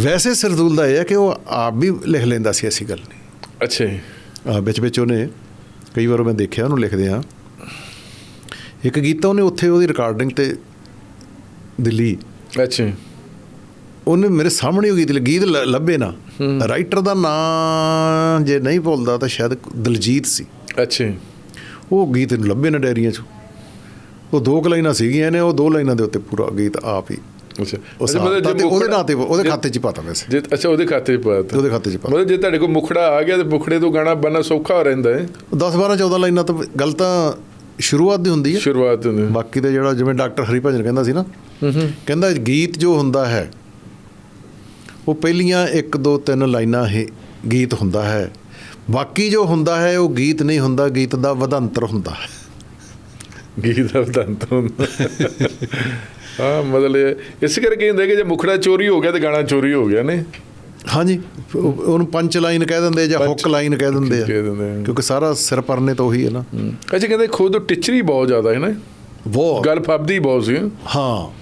ਵੈਸੇ ਸਰਦੂਲ ਦਾ ਇਹ ਹੈ ਕਿ ਉਹ ਆਪ ਵੀ ਲਿਖ ਲੈਂਦਾ ਸੀ ਐਸੀ ਗੱਲ ਨਹੀਂ। ਅੱਛਾ ਜੀ। ਆ ਵਿੱਚ ਵਿੱਚ ਉਹਨੇ ਕਈ ਵਾਰ ਮੈਂ ਦੇਖਿਆ ਉਹਨੂੰ ਲਿਖਦੇ ਆ ਇੱਕ ਗੀਤ ਉਹਨੇ ਉੱਥੇ ਉਹਦੀ ਰਿਕਾਰਡਿੰਗ ਤੇ ਦਿੱਲੀ। ਅੱਛਾ। ਉਹਨੇ ਮੇਰੇ ਸਾਹਮਣੇ ਉਹ ਗੀਤ ਲ- ਗੀਤ ਲੱਭੇ ਨਾ। ਰਾਈਟਰ ਦਾ ਨਾਂ ਜੇ ਨਹੀਂ ਭੁੱਲਦਾ ਤਾਂ ਸ਼ਾਇਦ ਦਲਜੀਤ ਸੀ। ਅੱਛਾ। ਉਹ ਗੀਤ ਨੂੰ ਲੱਭੇ ਨਾ ਡਾਇਰੀਆਂ 'ਚ। ਉਹ ਦੋ ਕੁ ਲਾਈਨਾਂ ਸੀਗੀਆਂ ਨੇ ਉਹ ਦੋ ਲਾਈਨਾਂ ਦੇ ਉੱਤੇ ਪੂਰਾ ਗੀਤ ਆਪ ਹੀ ਅੱਛਾ। ਅੱਛਾ, ਮਤਲਬ ਉਹਦੇ ਨਾਂ ਤੇ ਉਹਦੇ ਖਾਤੇ 'ਚ ਹੀ ਪਾਤਾ ਵੈਸੇ। ਜੇ ਅੱਛਾ ਉਹਦੇ ਖਾਤੇ 'ਚ ਪਾਤਾ। ਉਹਦੇ ਖਾਤੇ 'ਚ ਪਾ ਮਤਲਬ ਜੇ ਤੁਹਾਡੇ ਕੋਲ ਮੁਖੜਾ ਆ ਗਿਆ ਤੇ ਮੁਖੜੇ ਤੋਂ ਗਾਣਾ ਬਣਨਾ ਸੌਖਾ ਰਹਿੰਦਾ ਹੈ। 10 12 14 ਲਾਈਨਾਂ ਤਾਂ ਗੱਲ ਤਾਂ ਸ਼ੁਰੂਆਤ ਦੀ ਹੁੰਦੀ ਹੈ। ਸ਼ੁਰੂਆਤ ਨੂੰ ਬਾਕੀ ਤੇ ਜਿਹੜਾ ਜਿਵੇਂ ਡਾਕਟਰ ਹਰੀਭਜਨ ਕਹਿੰਦਾ ਸੀ ਨਾ ਕਹਿੰਦਾ ਗੀਤ ਜੋ ਹੁੰਦਾ ਹੈ ਉਹ ਪਹਿਲੀਆਂ 1 2 3 ਲਾਈਨਾਂ ਹੀ ਗੀਤ ਹੁੰਦਾ ਹੈ। ਬਾਕੀ ਜੋ ਹੁੰਦਾ ਹੈ ਉਹ ਗੀਤ ਨਹੀਂ ਹੁੰਦਾ ਗੀਤ ਦਾ ਵਧੰਤਰ ਹੁੰਦਾ ਹੈ। ਗੀਤ ਹੁੰਦਾ। ਹਾਂ ਮਤਲਬ ਇਸ ਕਰਕੇ ਹੁੰਦਾ ਕਿ ਜੇ ਮੁਖੜਾ ਚੋਰੀ ਹੋ ਗਿਆ ਤੇ ਗਾਣਾ ਚੋਰੀ ਹੋ ਗਿਆ ਨੇ। ਹਾਂਜੀ ਉਹ- ਉਹਨੂੰ ਪੰਚ ਲਾਈਨ ਕਹਿ ਦਿੰਦੇ ਜਾਂ ਹੁੱਕ ਲਾਈਨ ਕਹਿ ਦਿੰਦੇ ਕਹਿ ਆ ਦਿੰਦੇ ਆ। ਕਿਉਂਕਿ ਸਾਰਾ ਸਿਰ ਪਰਨੇ ਤਾਂ ਉਹੀ ਹੈ ਨਾ। ਅੱਛਾ ਕਹਿੰਦੇ ਖੁਦ ਟਿਚਰੀ ਬਹੁਤ ਜ਼ਿਆਦਾ ਹੈ ਨਾ। ਬਹੁਤ। ਗੱਲ ਫੱਬਦੀ ਬਹੁਤ ਸੀ। ਹਾਂ।